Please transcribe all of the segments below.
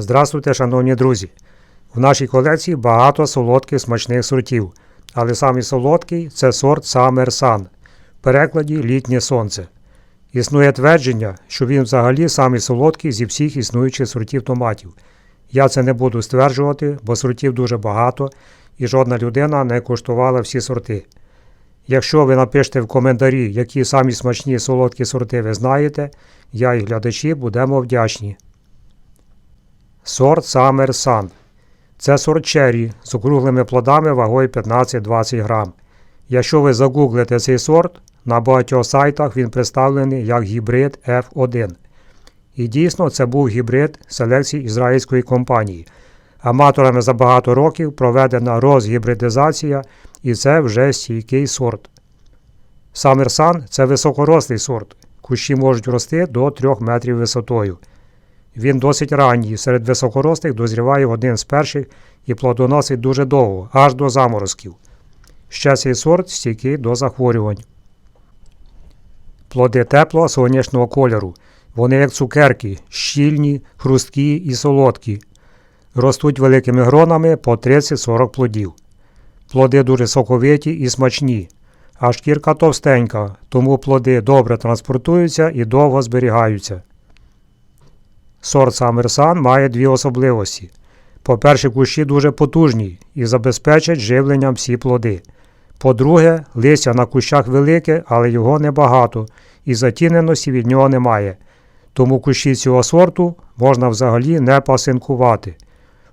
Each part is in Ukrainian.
Здравствуйте, шановні друзі! В нашій колекції багато солодких смачних сортів, але самий солодкий це сорт Summer Sun, в перекладі літнє сонце. Існує твердження, що він взагалі самий солодкий зі всіх існуючих сортів томатів. Я це не буду стверджувати, бо сортів дуже багато і жодна людина не куштувала всі сорти. Якщо ви напишете в коментарі, які самі смачні солодкі сорти ви знаєте, я і глядачі будемо вдячні. Сорт Summer Sun. Це сорт черрі з округлими плодами вагою 15-20 грам. Якщо ви загуглите цей сорт, на багатьох сайтах він представлений як гібрид F1. І дійсно це був гібрид селекції ізраїльської компанії. Аматорами за багато років проведена розгібридизація, і це вже стійкий сорт. Sun – це високорослий сорт. Кущі можуть рости до 3 метрів висотою. Він досить ранній, серед високорослих дозріває один з перших і плодоносить дуже довго, аж до заморозків. Ще цей сорт стійкий до захворювань. Плоди теплого сонячного кольору. Вони як цукерки, щільні, хрусткі і солодкі. Ростуть великими гронами по 30-40 плодів. Плоди дуже соковиті і смачні, а шкірка товстенька, тому плоди добре транспортуються і довго зберігаються. Сорт Summer має дві особливості. По-перше, кущі дуже потужні і забезпечать живленням всі плоди. По-друге, листя на кущах велике, але його небагато, і затіненості від нього немає. Тому кущі цього сорту можна взагалі не пасинкувати.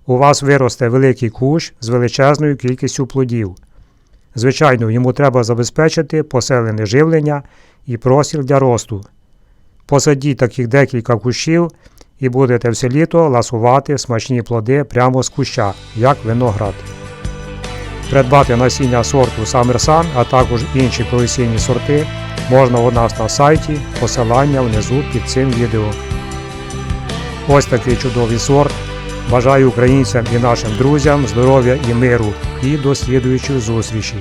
У вас виросте великий кущ з величезною кількістю плодів. Звичайно, йому треба забезпечити поселене живлення і простір для росту. Посадіть таких декілька кущів і будете все літо ласувати смачні плоди прямо з куща, як виноград. Придбати насіння сорту Summer Sun, а також інші професійні сорти можна у нас на сайті, посилання внизу під цим відео. Ось такий чудовий сорт. Бажаю українцям і нашим друзям здоров'я і миру і до слідуючих зустрічей.